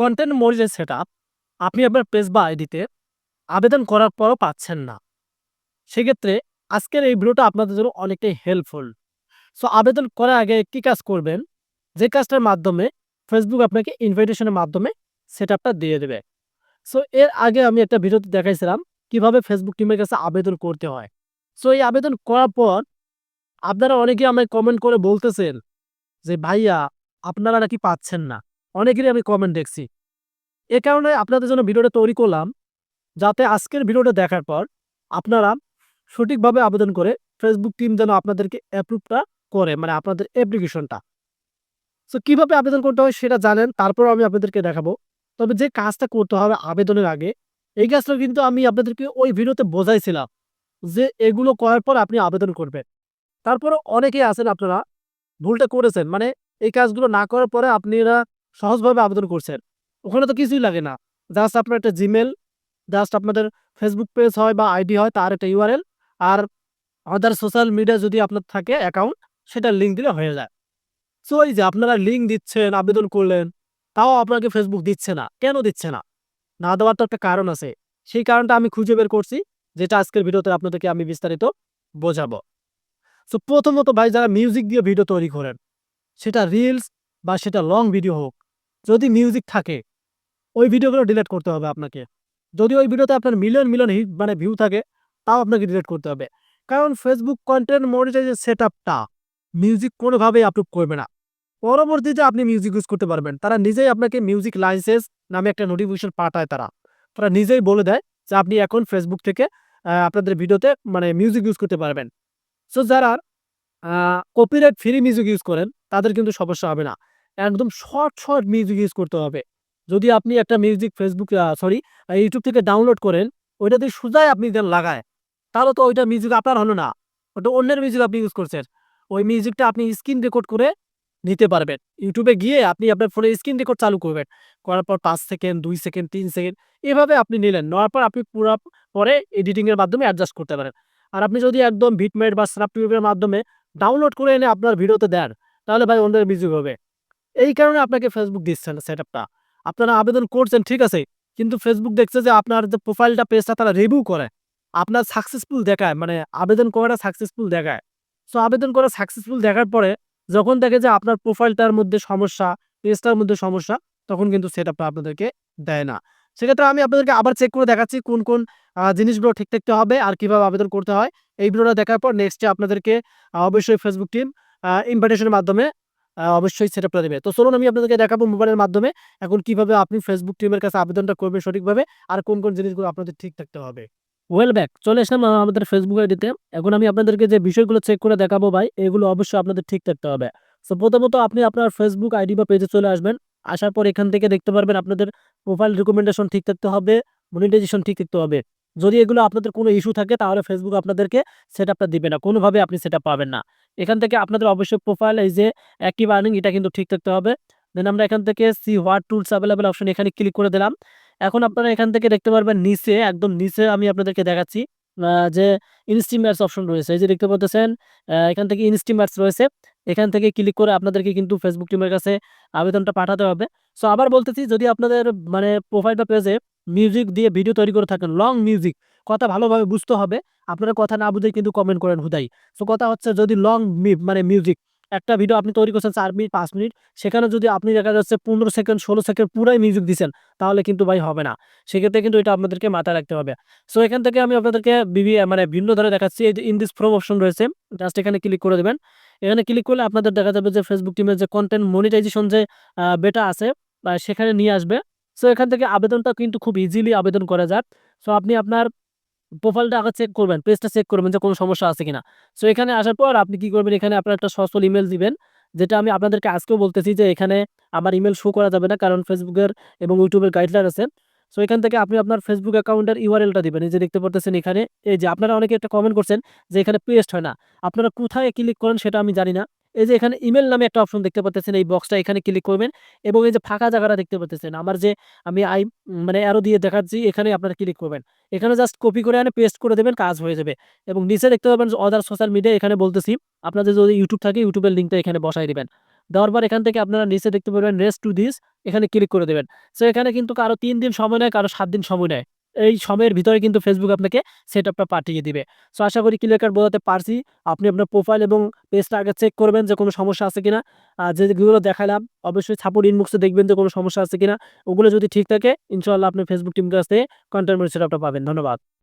Content monetize set আপনি আপনার page বা আইডিতে আবেদন করার পরও পাচ্ছেন না। সেক্ষেত্রে আজকের এই ভিডিওটা আপনাদের জন্য অনেকটাই হেল্পফুল সো আবেদন করার আগে কী কাজ করবেন? যে কাজটার মাধ্যমে ফেসবুক আপনাকে ইনভাইটেশনের মাধ্যমে সেট দিয়ে দেবে। সো এর আগে আমি একটা ভিডিওতে দেখাইছিলাম কীভাবে ফেসবুক টিমের কাছে আবেদন করতে হয়। সো এই আবেদন করার পর আপনারা অনেকেই আমায় কমেন্ট করে বলতেছেন যে, ভাইয়া, আপনারা নাকি পাচ্ছেন না। অনেকেরই আমি কমেন্ট দেখছি। এ কারণে আপনাদের জন্য ভিডিওটা তৈরি করলাম, যাতে আজকের ভিডিওটা দেখার পর আপনারা সঠিকভাবে আবেদন করে ফেসবুক টিম যেন আপনাদেরকে অ্যাপ্রুভটা করে মানে আপনাদের অ্যাপ্লিকেশনটা সো কীভাবে আবেদন করতে হয় সেটা জানেন, তারপর আমি আপনাদেরকে দেখাবো। তবে যে কাজটা করতে হবে আবেদনের আগে, এই কাজটা কিন্তু আমি আপনাদেরকে ওই ভিডিওতে বোঝাইছিলাম যে এগুলো করার পর আপনি আবেদন করবেন। তারপরে অনেকেই আছেন আপনারা, ভুলটা করেছেন মানে এই কাজগুলো না করার পরে আপনারা সহজভাবে আবেদন করছেন। ওখানে তো কিছুই লাগে না। জাস্ট আপনার একটা জিমেল জাস্ট আপনাদের ফেসবুক পেজ হয় বা আইডি হয়, তার একটা ইউআরএল আর আদার সোশ্যাল মিডিয়া যদি আপনার থাকে অ্যাকাউন্ট সেটা লিঙ্ক দিলে হয়ে যায়। সো এই যে আপনারা লিঙ্ক দিচ্ছেন, আবেদন করলেন, তাও আপনাকে ফেসবুক দিচ্ছে না। কেন দিচ্ছে না? না দেওয়ার তো একটা কারণ আছে। সেই কারণটা আমি খুঁজে বের করছি, যেটা আজকের ভিডিওতে আপনাদেরকে আমি বিস্তারিত বোঝাবো। সো প্রথমত ভাই, যারা মিউজিক দিয়ে ভিডিও তৈরি করেন, সেটা রিলস বা সেটা লং ভিডিও হোক যদি মিউজিক থাকে, ওই ভিডিওগুলো ডিলিট করতে হবে আপনাকে। যদি ওই ভিডিওতে আপনার মিলিয়ন মিলিয়ন হিট মানে ভিউ থাকে, তাও আপনাকে ডিলিট করতে হবে। কারণ ফেসবুক কন্টেন্ট মনিটাইজের সেট আপটা মিউজিক কোনোভাবেই আপলোড করবে না। পরবর্তীতে আপনি মিউজিক ইউজ করতে পারবেন। তারা নিজেই আপনাকে মিউজিক লাইসেন্স নামে একটা নোটিফিকেশন পাঠায় তারা। তারা নিজেই বলে দেয় যে আপনি এখন ফেসবুক থেকে আপনাদের ভিডিওতে মানে মিউজিক ইউজ করতে পারবেন। সো যারা কপিরাইট ফ্রি মিউজিক ইউজ করেন, তাদের কিন্তু সমস্যা হবে না। একদম শর্ট শর্ট মিউজিক ইউজ করতে হবে। যদি আপনি একটা মিউজিক ফেসবুক সরি ইউটিউব থেকে ডাউনলোড করেন, ওইটা দিয়ে সোজাই আপনি যেন লাগায়, তাহলে তো ওইটা মিউজিক আপনার হলো না। ওটা অন্যের মিউজিক আপনি ইউজ করছেন। ওই মিউজিকটা আপনি স্ক্রিন রেকর্ড করে নিতে পারবেন। ইউটিউবে গিয়ে আপনি আপনার ফোনে স্ক্রিন রেকর্ড চালু করবেন। করার পর পাঁচ সেকেন্ড দুই সেকেন্ড তিন সেকেন্ড এভাবে আপনি নিলেন। নেওয়ার পর আপনি পুরো পরে এডিটিংয়ের মাধ্যমে অ্যাডজাস্ট করতে পারেন। আর আপনি যদি একদম ভিটমেট বা স্ন্যাপটিউবের মাধ্যমে ডাউনলোড করে এনে আপনার ভিডিওতে দেন, তাহলে ভাই অন্যের মিউজিক হবে। এই কারণে আপনাকে ফেসবুক দিচ্ছে না সেট আপটা আপনারা আবেদন করছেন, ঠিক আছে, কিন্তু ফেসবুক দেখছে যে আপনার যে প্রোফাইলটা পেজটা তারা রিভিউ করে। আপনার সাকসেসফুল দেখায় মানে আবেদন করাটা সাকসেসফুল দেখায়। সো আবেদন করা সাকসেসফুল দেখার পরে যখন দেখে যে আপনার প্রোফাইলটার মধ্যে সমস্যা পেজটার মধ্যে সমস্যা, তখন কিন্তু সেট আপটা আপনাদেরকে দেয় না। সেক্ষেত্রে আমি আপনাদেরকে আবার চেক করে দেখাচ্ছি কোন কোন জিনিসগুলো ঠিক থাকতে হবে আর কীভাবে আবেদন করতে হয়। এই ভিডিওটা দেখার পর নেক্সটে আপনাদেরকে অবশ্যই ফেসবুক টিম ইনভাইটেশনের মাধ্যমে অবশ্যই সেট আপটা দেবে। তো চলুন আমি আপনাদেরকে দেখাবো মোবাইলের মাধ্যমে এখন কীভাবে আপনি ফেসবুক টিমের কাছে আবেদনটা করবেন সঠিকভাবে আর কোন কোন জিনিসগুলো আপনাদের ঠিক থাকতে হবে। ওয়েল ব্যাক চলে আসলাম আমাদের ফেসবুক আইডিতে এখন আমি আপনাদেরকে যে বিষয়গুলো চেক করে দেখাবো ভাই, এগুলো অবশ্যই আপনাদের ঠিক থাকতে হবে। সো প্রথমত আপনি আপনার ফেসবুক আইডি বা পেজে চলে আসবেন। আসার পর এখান থেকে দেখতে পারবেন আপনাদের প্রোফাইল রিকমেন্ডেশন ঠিক থাকতে হবে মনিটাইজেশন ঠিক থাকতে হবে। যদি এগুলো আপনাদের কোনো ইস্যু থাকে, তাহলে ফেসবুক আপনাদেরকে সেট আপটা দিবে না। কোনোভাবে আপনি সেট পাবেন না। এখান থেকে আপনাদের অবশ্যই প্রোফাইল এই যে অ্যাক্টিভ আর্নিং এটা কিন্তু ঠিক থাকতে হবে। দেন আমরা এখান থেকে see what tools available option এখানে ক্লিক করে দিলাম। এখন আপনারা এখান থেকে দেখতে পারবেন নিচে, একদম নিচে আমি আপনাদেরকে দেখাচ্ছি যে ইনস্টিমার্স অপশন রয়েছে। এই যে দেখতে পাচ্ছেন এখান থেকে ইনস্টিমার্স রয়েছে। এখান থেকে ক্লিক করে আপনাদেরকে কিন্তু ফেসবুক টিমের কাছে আবেদনটা পাঠাতে হবে। সো আবার বলতেছি, যদি আপনাদের মানে প্রোফাইল বা পেজে মিউজিক দিয়ে ভিডিও তৈরি করে থাকেন লং মিউজিক কথা ভালোভাবে বুঝতে হবে, আপনারা কথা না বুঝে কিন্তু কমেন্ট করেন হুদাই। সো কথা হচ্ছে যদি লং মানে মিউজিক একটা ভিডিও আপনি তৈরি করছেন চার মিনিট, পাঁচ মিনিট, সেখানে যদি আপনি দেখা যাচ্ছে পনেরো সেকেন্ড ষোলো সেকেন্ড পুরাই মিউজিক দিচ্ছেন তাহলে কিন্তু ভাই হবে না। সেক্ষেত্রে কিন্তু এটা আপনাদেরকে মাথায় রাখতে হবে। সো এখান থেকে আমি আপনাদেরকে বিভি মানে ভিন্ন ধরে দেখাচ্ছি। এই যে ইন দিস প্রোম অপশন রয়েছে জাস্ট এখানে ক্লিক করে দেবেন। এখানে ক্লিক করলে আপনাদের দেখা যাবে যে ফেসবুক টিমের যে কন্টেন্ট মনিটাইজেশন যে বেটা আছে সেখানে নিয়ে আসবে। সো এখান থেকে আবেদনটা কিন্তু খুব ইজিলি আবেদন করা যায়। সো আপনি আপনার প্রোফাইলটা আগে চেক করবেন পেজটা চেক করবেন যে কোনো সমস্যা আছে কিনা। সো এখানে আসার পর আপনি কি করবেন, এখানে আপনার একটা সচল ইমেল দিবেন, যেটা আমি আপনাদেরকে আজকেও বলতেছি যে এখানে আমার ইমেল শো করা যাবে না, কারণ ফেসবুকের এবং ইউটিউবের গাইডলাইন আছে। সো এখান থেকে আপনি আপনার ফেসবুক অ্যাকাউন্টের ইউআরএলটা দিবেন। এই যে দেখতে পারতেছেন এখানে, এই যে আপনারা অনেকে একটা কমেন্ট করছেন যে এখানে পেস্ট হয় না। আপনারা কোথায় ক্লিক করেন সেটা আমি জানি না। এই যে এখানে ইমেল নামে একটা অপশন দেখতে পাচ্ছেন এই বক্সটা এখানে ক্লিক করবেন এবং এই যে ফাঁকা জায়গাটা দেখতে পাচ্ছেন আমার যে আমি আই মানে অ্যারো দিয়ে দেখাচ্ছি, এখানে আপনারা ক্লিক করবেন। এখানে জাস্ট কপি করে আনে পেস্ট করে দেবেন, কাজ হয়ে যাবে। এবং নিচে দেখতে পাবেন আদার সোশ্যাল মিডিয়া এখানে বলতেছি, আপনাদের যদি ইউটিউব থাকে ইউটিউবের লিঙ্কটা এখানে বসাই দিবেন। দেওয়ার পর এখান থেকে আপনারা নিচে দেখতে পারবেন রেস্ট টু দিস এখানে ক্লিক করে দেবেন। সো এখানে কিন্তু কারও তিন দিন সময় নেয়, কারও সাত দিন সময় নেয়। এই সময়ের ভিতরে কিন্তু ফেসবুক আপনাকে সেট আপটা পাঠিয়ে দিবে। সো আশা করি ক্লিয়ার বোঝাতে পারছি। আপনি আপনার প্রোফাইল এবং পেজটা আগে চেক করবেন যে কোনো সমস্যা আছে কিনা। আর যেগুলো দেখালাম, অবশ্যই সাপোর্ট ইনবক্সে দেখবেন যে কোনো সমস্যা আছে কিনা। ওগুলো যদি ঠিক থাকে ইনশাল্লাহ আপনি ফেসবুক টিম কাছ থেকে কন্টেন্ট সেট আপটা পাবেন। ধন্যবাদ।